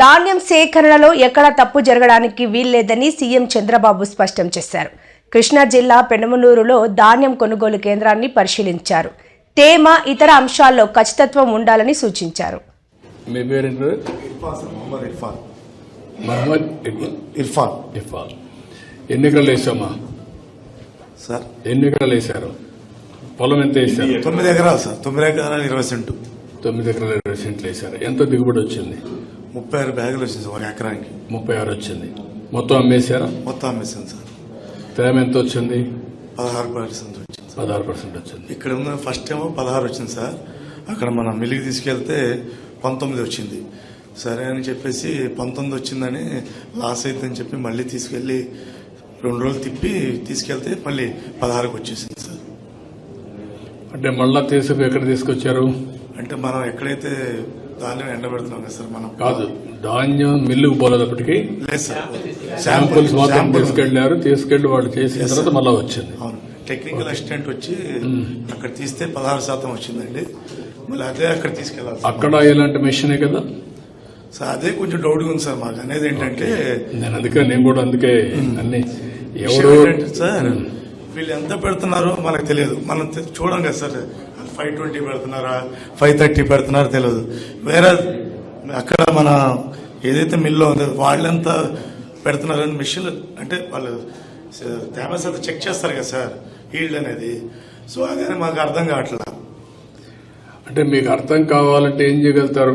ధాన్యం సేకరణలో ఎక్కడా తప్పు జరగడానికి వీల్లేదని సీఎం చంద్రబాబు స్పష్టం చేశారు. కృష్ణా జిల్లా పెనమలూరులో ధాన్యం కొనుగోలు కేంద్రాన్ని పరిశీలించారు. తేమ ఇతర అంశాల్లో ఖచ్చితత్వం ఉండాలని సూచించారు. ఎకరాలు వేసామా? సార్. ఎన్ని ఎకరాలు వేశారు? పొలం ఎంత వేశారు? తొమ్మిది ఎకరాలు సార్. తొమ్మిది ఎకరాలు ఇరవై సెంటు. తొమ్మిది ఎకరాలు ఇరవై సెంట్లు వేశారు. ఎంత దిగుబడి వచ్చింది? ముప్పై ఆరు బ్యాగులు వచ్చింది సార్ ఒక ఎకరానికి. ముప్పై ఆరు వచ్చింది. మొత్తం అమ్మేశారా? మొత్తం అమ్మేసాను సార్. తేమ ఎంత వచ్చింది? పదహారు పర్సెంట్ వచ్చింది పదహారు పర్సెంట్ వచ్చింది. ఇక్కడ ఉన్న ఫస్ట్ ఏమో పదహారు వచ్చింది సార్. అక్కడ మనం మిల్లికి తీసుకెళ్తే పంతొమ్మిది వచ్చింది. సరే అని చెప్పేసి పంతొమ్మిది వచ్చిందని లాస్ అవుతుందని చెప్పి మళ్ళీ తీసుకెళ్ళి రెండు రోజులు తిప్పి తీసుకెళ్తే మళ్ళీ పదహారుకి వచ్చేసింది సార్. అంటే మళ్ళా తీసుకు ఎక్కడ తీసుకొచ్చారు? అంటే మనం ఎక్కడైతే ధాన్యం ఎండబెడుతున్నాం కదా సార్ మనం. కాదు ధాన్యం మిల్లుకు పోలేదప్పటికి లేదు సార్. శాంపుల్స్ మాత్రం తీసుకెళ్ళారు తీసుకెళ్ళి వాళ్ళు చేసిన తర్వాత మళ్ళా వచ్చింది. అవును. టెక్నికల్ అసిస్టెంట్ వచ్చి అక్కడ తీస్తే పదహారు శాతం వచ్చిందండి. మళ్ళీ అదే అక్కడ తీసుకెళ్ళాలి. అక్కడ ఇలాంటి మెషినే కదా? సార్ అదే కొంచెం డౌట్గా ఉంది సార్ మాకు. అనేది ఏంటంటే నేను అందుకే నేను కూడా అందుకే అన్ని ఎవరు సార్ వీళ్ళు ఎంత పెడుతున్నారో మనకు తెలియదు. మనం తె- చూడం కదా సార్. ఫైవ్ ట్వంటీ పెడుతున్నారా? ఫైవ్ థర్టీ పెడుతున్నారా తెలియదు వేరే అక్కడ మన ఏదైతే మిల్లో ఉందో వాళ్ళంతా పెడుతున్నారని మిషన్ అంటే వాళ్ళు స- తేమ శాతం చెక్ చేస్తారు కదా సార్ ఈల్డ్ అనేది. సో అదే మాకు అర్థం కావట్లేదు అంటే మీకు అర్థం కావాలంటే ఏం చేయగలుగుతారు?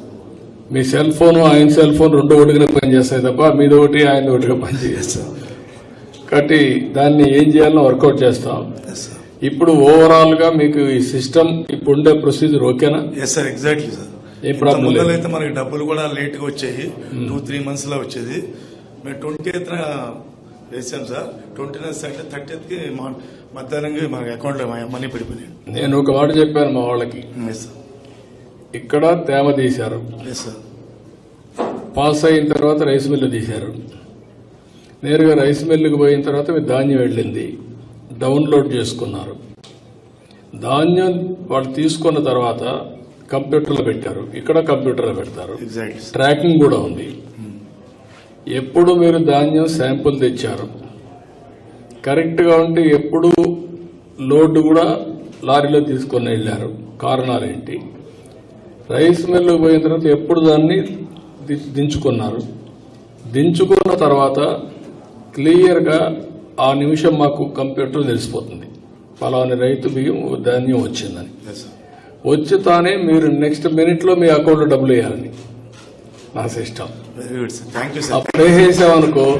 మీ సెల్ ఫోన్ ఆయన సెల్ ఫోన్ రెండు ఒకటిగా పనిచేస్తాయి తప్ప మీది ఒకటి ఆయన ఒకటిగా సార్ కాబట్టి దాన్ని ఏం చేయాలో వర్కౌట్ చేస్తాం. ఇప్పుడు ఓవరాల్గా మీకు ఈ సిస్టమ్ ఇప్పుడు ఉండే ప్రొసీజర్ ఓకేనా ఎస్ సార్ ఎగ్జాక్ట్లీ సార్ ఏ లేదు. అయితే మనకి డబ్బులు కూడా లేట్గా వచ్చాయి. టూ త్రీ మంత్స్లో వచ్చేది. మేము ట్వంటీ ఎయిత్ వేసాం సార్ ట్వంటీ నైన్త్ అంటే థర్టీ కి మధ్యాహ్నంగా మనకి అకౌంట్లో మనీ పడిపోయినాయి. నేను ఒక మాట చెప్పాను మా వాళ్ళకి. సార్ ఇక్కడ తేమ తీశారు. పాస్ అయిన తర్వాత రైస్ మిల్లు తీశారు. నేరుగా రైస్ మిల్లుకి పోయిన తర్వాత మీ ధాన్యం వెళ్ళింది. డౌన్లోడ్ చేసుకున్నారు. ధాన్యం వాళ్ళు తీసుకున్న తర్వాత కంప్యూటర్లో పెట్టారు. ఇక్కడ కంప్యూటర్లో పెడతారు. ట్రాకింగ్ కూడా ఉంది. ఎప్పుడు మీరు ధాన్యం శాంపుల్ తెచ్చారు? కరెక్ట్గా ఉంటే ఎప్పుడు లోడ్ కూడా లారీలో తీసుకొని వెళ్ళారు. కారణాలు ఏంటి? రైస్ మిల్లు పోయిన తర్వాత ఎప్పుడు దాన్ని దించుకున్నారు? దించుకున్న తర్వాత క్లియర్గా ఆ నిమిషం మాకు కంప్యూటర్ తెలిసిపోతుంది. ఫలాని రైతు బియ్యం ధాన్యం వచ్చిందని. వచ్చి తానే మీరు నెక్స్ట్ మినిట్లో మీ అకౌంట్లో డబ్బులు వేయాలని. నా సిస్టమ్. అప్పుడు వేసేసామనుకో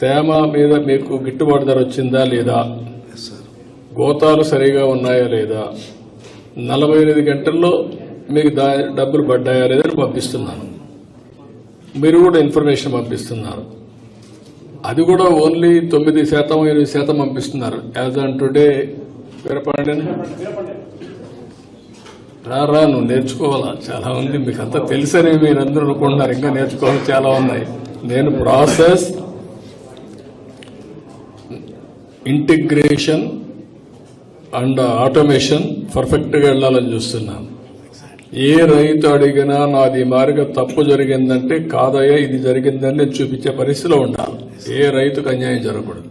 తేమ మీద మీకు గిట్టుబాటు ధర వచ్చిందా లేదా? గోతాలు సరిగా ఉన్నాయా లేదా? నలభై ఎనిమిది గంటల్లో మీకు దా డబ్బులు పడ్డాయా లేదా అని పంపిస్తున్నాను. మీరు కూడా ఇన్ఫర్మేషన్ పంపిస్తున్నారు. అది కూడా ఓన్లీ తొమ్మిది శాతం ఎనిమిది శాతం పంపిస్తున్నారు. యాజ్ ఆన్ టుడే వీరపాండ్యన్ రా రా నువ్వు నేర్చుకోవాలా? చాలా ఉంది. మీకు అంతా తెలుసని మీరు అందరూ అనుకుంటున్నారు. ఇంకా నేర్చుకోవాలి చాలా ఉన్నాయి. నేను ప్రాసెస్ ఇంటిగ్రేషన్ అండ్ ఆటోమేషన్ పర్ఫెక్ట్గా వెళ్ళాలని చూస్తున్నాను. ఏ రైతు అడిగినా నాది మారిగా తప్పు జరిగిందంటే కాదయ్యా ఇది జరిగిందని నేను చూపించే పరిస్థితిలో ఉండాలి. ఏ రైతుకు అన్యాయం జరగకూడదు.